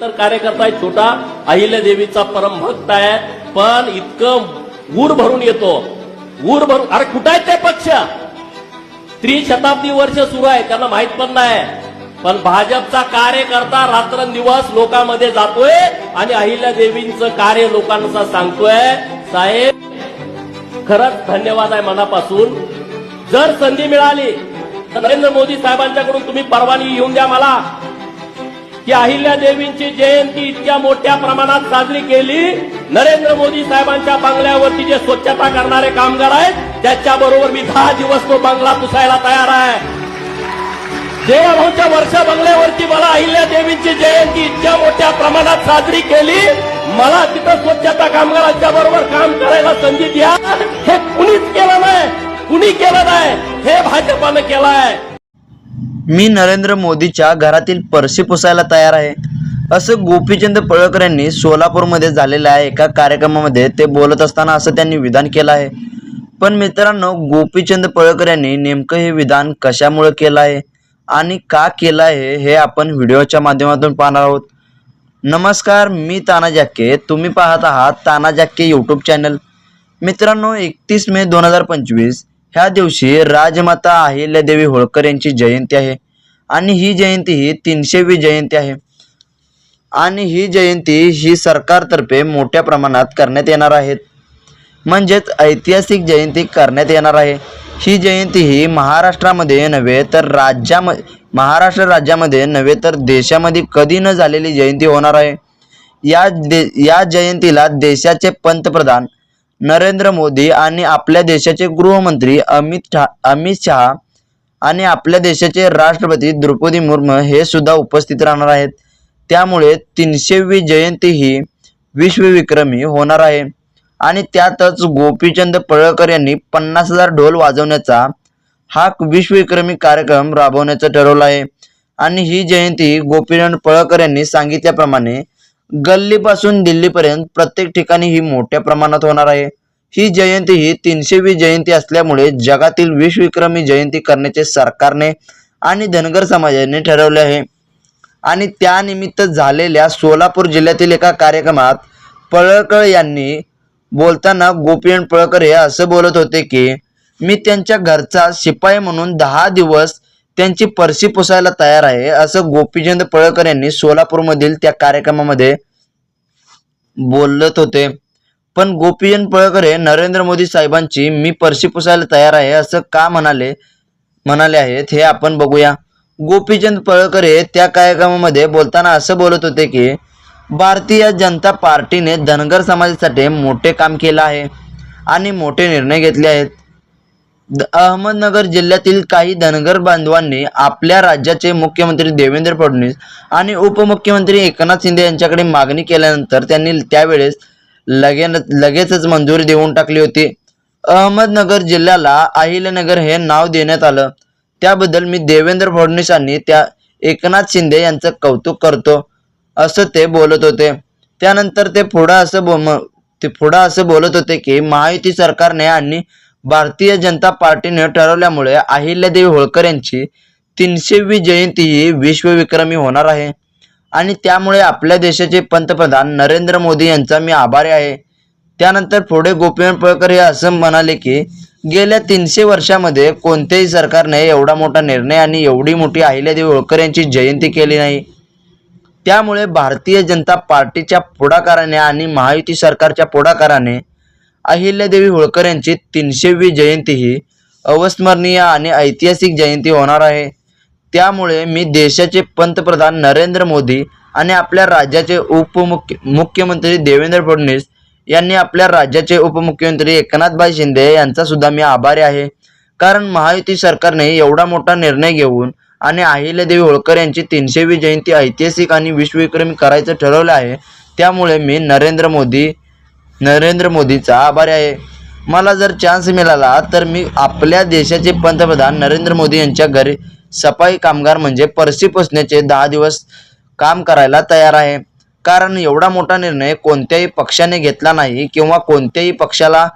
तर कार्यकर्ता आहे छोटा अहिल्या देवीचा परम भक्त आहे पण इतकं ऊर भरून येतो. ऊर भरून अरे कुठं आहेत ते पक्ष? त्रिशताब्दी वर्ष सुरू आहे त्यांना माहीत पण नाही. पण भाजपचा कार्यकर्ता रात्रंदिवस लोकांमध्ये जातोय आणि अहिल्या देवींचं कार्य लोकांना सांगतोय. साहेब खरंच धन्यवाद आहे मनापासून. जर संधी मिळाली तर नरेंद्र मोदी साहेबांच्याकडून तुम्ही परवानगी घेऊन द्या मला. की अहिल्या देवींची जयंती इतक्या मोठ्या प्रमाणात साजरी केली. नरेंद्र मोदी साहेबांच्या बंगल्यावरती जे स्वच्छता करणारे कामगार आहेत त्याच्याबरोबर मी दहा दिवस तो बंगला पुसायला तयार आहे. देवाभाऊच्या वर्ष बंगल्यावरती मला अहिल्या देवींची जयंती इतक्या मोठ्या प्रमाणात साजरी केली. मला तिथं स्वच्छता कामगारांच्या बरोबर काम करायला संधी द्या. हे कुणीच केलं नाही. कुणी केलं नाही. हे भाजपानं केलं आहे. मी नरेंद्र मोदीच्या घरातील परशी पुसायला तयार आहे. असं गोपीचंद पळकर यांनी सोलापूरमध्ये झालेल्या एका कार्यक्रमामध्ये ते बोलत असताना असं त्यांनी विधान केलं आहे. पण मित्रांनो गोपीचंद पळकर यांनी नेमकं हे विधान कशामुळे केलं आहे आणि का केलं आहे हे आपण व्हिडिओच्या माध्यमातून पाहणार आहोत. नमस्कार मी ताना जॅक्के तुम्ही पाहत आहात ताना जॅक्के यूट्यूब चॅनल मित्रांनो एकतीस मे दोन हजार पंचवीस ह्या दिवशी राजमाता अहिल्यादेवी होळकर यांची जयंती आहे. आणि ही जयंती ही तीनशेवी जयंती आहे. आणि ही जयंती ही सरकारतर्फे मोठ्या प्रमाणात करण्यात येणार आहेत म्हणजेच ऐतिहासिक जयंती करण्यात येणार आहे. ही जयंती ही महाराष्ट्रामध्ये नव्हे तर राज्याम महाराष्ट्र राज्यामध्ये नव्हे तर देशामध्ये कधी न झालेली जयंती होणार आहे. या दे या जयंतीला देशाचे पंतप्रधान नरेंद्र मोदी आणि आपल्या देशाचे गृहमंत्री अमित शहा अमित शहा आणि आपल्या देशाचे राष्ट्रपती द्रौपदी मुर्मू हे सुद्धा उपस्थित राहणार आहेत. त्यामुळे तीनशेवी जयंती ही विश्वविक्रमी होणार आहे. आणि त्यातच गोपीचंद पळकर यांनी पन्नास हजार ढोल वाजवण्याचा हा विश्वविक्रमी कार्यक्रम राबवण्याचं ठरवलं आहे. आणि ही जयंती गोपीचंद पळकर यांनी सांगितल्याप्रमाणे गल्लीपासून दिल्लीपर्यंत प्रत्येक ठिकाणी ही मोठ्या प्रमाणात होणार आहे. ही जयंती ही तीनशेवी जयंती असल्यामुळे जगातील विश्वविक्रमी जयंती करण्याचे सरकारने आणि धनगर समाजाने ठरवले आहे. आणि त्यानिमित्त झालेल्या सोलापूर जिल्ह्यातील एका कार्यक्रमात पळळकर यांनी बोलताना गोपीयन पळकर हे असं बोलत होते की मी त्यांच्या घरचा शिपाई म्हणून दहा दिवस त्यांची परशी पुसायला तयार आहे. असं गोपीचंद पळकर यांनी सोलापूरमधील त्या कार्यक्रमामध्ये बोलत होते. पण गोपीचंद पळकर हे नरेंद्र मोदी साहेबांची मी परशी पुसायला तयार आहे असं का म्हणाले म्हणाले आहेत हे आपण बघूया. गोपीचंद पळकर हे त्या कार्यक्रमामध्ये बोलताना असं बोलत होते की भारतीय जनता पार्टीने धनगर समाजासाठी मोठे काम केलं आहे आणि मोठे निर्णय घेतले आहेत. अहमदनगर जिल्ह्यातील काही धनगर बांधवांनी आपल्या राज्याचे मुख्यमंत्री देवेंद्र फडणवीस आणि उपमुख्यमंत्री एकनाथ शिंदे यांच्याकडे मागणी केल्यानंतर त्यांनी त्यावेळेस लगे लगेचच मंजुरी देऊन टाकली होती. अहमदनगर जिल्ह्याला अहिल्यानगर हे नाव देण्यात आलं. त्याबद्दल मी देवेंद्र फडणवीस त्या एकनाथ शिंदे यांचं कौतुक करतो असं ते बोलत होते. त्यानंतर ते पुढं असं बो ते पुढं असं बोलत होते की महायुती सरकारने आणि भारतीय जनता पार्टीने ठरवल्यामुळे अहिल्यादेवी होळकर यांची तीनशेवी जयंती ही विश्वविक्रमी होणार आहे. आणि त्यामुळे आपल्या देशाचे पंतप्रधान नरेंद्र मोदी यांचा मी आभारी आहे. त्यानंतर पुढे गोपीनाथ पळकर हे असं म्हणाले की गेल्या तीनशे वर्षामध्ये कोणत्याही सरकारने एवढा मोठा निर्णय आणि एवढी मोठी अहिल्यादेवी होळकर यांची जयंती केली नाही. त्यामुळे भारतीय जनता पार्टीच्या पुढाकाराने आणि महायुती सरकारच्या पुढाकाराने अहिल्यादेवी होळकर यांची तीनशेवी जयंती ही अविस्मरणीय आणि ऐतिहासिक जयंती होणार आहे. त्यामुळे मी देशाचे पंतप्रधान नरेंद्र मोदी आणि आपल्या राज्याचे उपमुख्य मुख्यमंत्री देवेंद्र फडणवीस यांनी आपल्या राज्याचे उपमुख्यमंत्री एकनाथभाई शिंदे यांचा सुद्धा मी आभारी आहे. कारण महायुती सरकारने एवढा मोठा निर्णय घेऊन आणि अहिल्यादेवी होळकर यांची तीनशेवी जयंती ऐतिहासिक आणि विश्वविक्रमी करायचं ठरवलं आहे. त्यामुळे मी नरेंद्र मोदी नरेंद्र मोदीचा आभारी आहे. मला जर चान्स मिळाला तर मी आपल्या देशाचे पंतप्रधान नरेंद्र मोदी यांच्या घरी सफाई कामगार म्हणजे परशी पुसण्याचे दहा दिवस काम करायला तयार आहे. कारण एवढा मोठा निर्णय कोणत्याही पक्षाने घेतला नाही किंवा कोणत्याही पक्षाला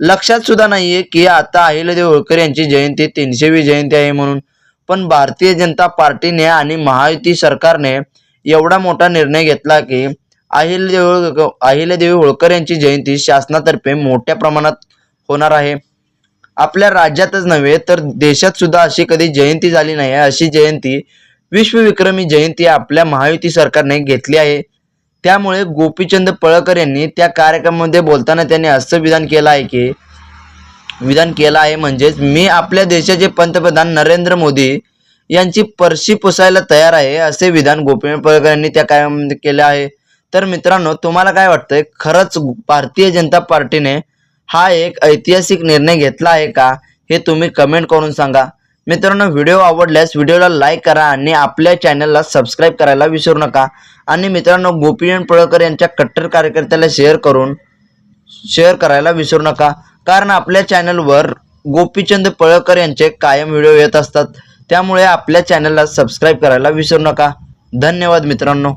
लक्षात सुद्धा नाही आहे की आता अहिल्यादेवी होळकर यांची जयंती तीनशेवी जयंती आहे म्हणून. पण भारतीय जनता पार्टीने आणि महायुती सरकारने एवढा मोठा निर्णय घेतला की अहिल्यादेवी अहिल्यादेवी होळकर यांची जयंती शासनातर्फे मोठ्या प्रमाणात होणार आहे. आपल्या राज्यातच नव्हे तर देशात सुद्धा अशी कधी जयंती झाली नाही अशी जयंती विश्वविक्रमी जयंती आपल्या महायुती सरकारने घेतली आहे. त्यामुळे गोपीचंद पळकर यांनी त्या कार्यक्रमामध्ये बोलताना त्यांनी असं विधान केलं आहे की विधान केलं आहे म्हणजेच मी आपल्या देशाचे पंतप्रधान नरेंद्र मोदी यांची परशी पुसायला तयार आहे असे विधान गोपीचंद पळकर यांनी त्या कार्यक्रमामध्ये केलं आहे. तर मित्रांनो तुम्हाला काय वाटतंय? खरंच भारतीय जनता पार्टीने हा एक ऐतिहासिक निर्णय घेतला आहे का? हे तुम्ही कमेंट करून सांगा. मित्रांनो व्हिडिओ आवडल्यास व्हिडिओला लाईक करा आणि आपल्या चॅनलला सबस्क्राईब करायला विसरू नका. आणि मित्रांनो गोपीचंद पळकर यांच्या कट्टर कार्यकर्त्याला शेअर करून शेअर करायला विसरू नका. कारण आपल्या चॅनलवर गोपीचंद पळकर यांचे कायम व्हिडिओ येत असतात. त्यामुळे आपल्या चॅनलला सबस्क्राईब करायला विसरू नका. धन्यवाद मित्रांनो.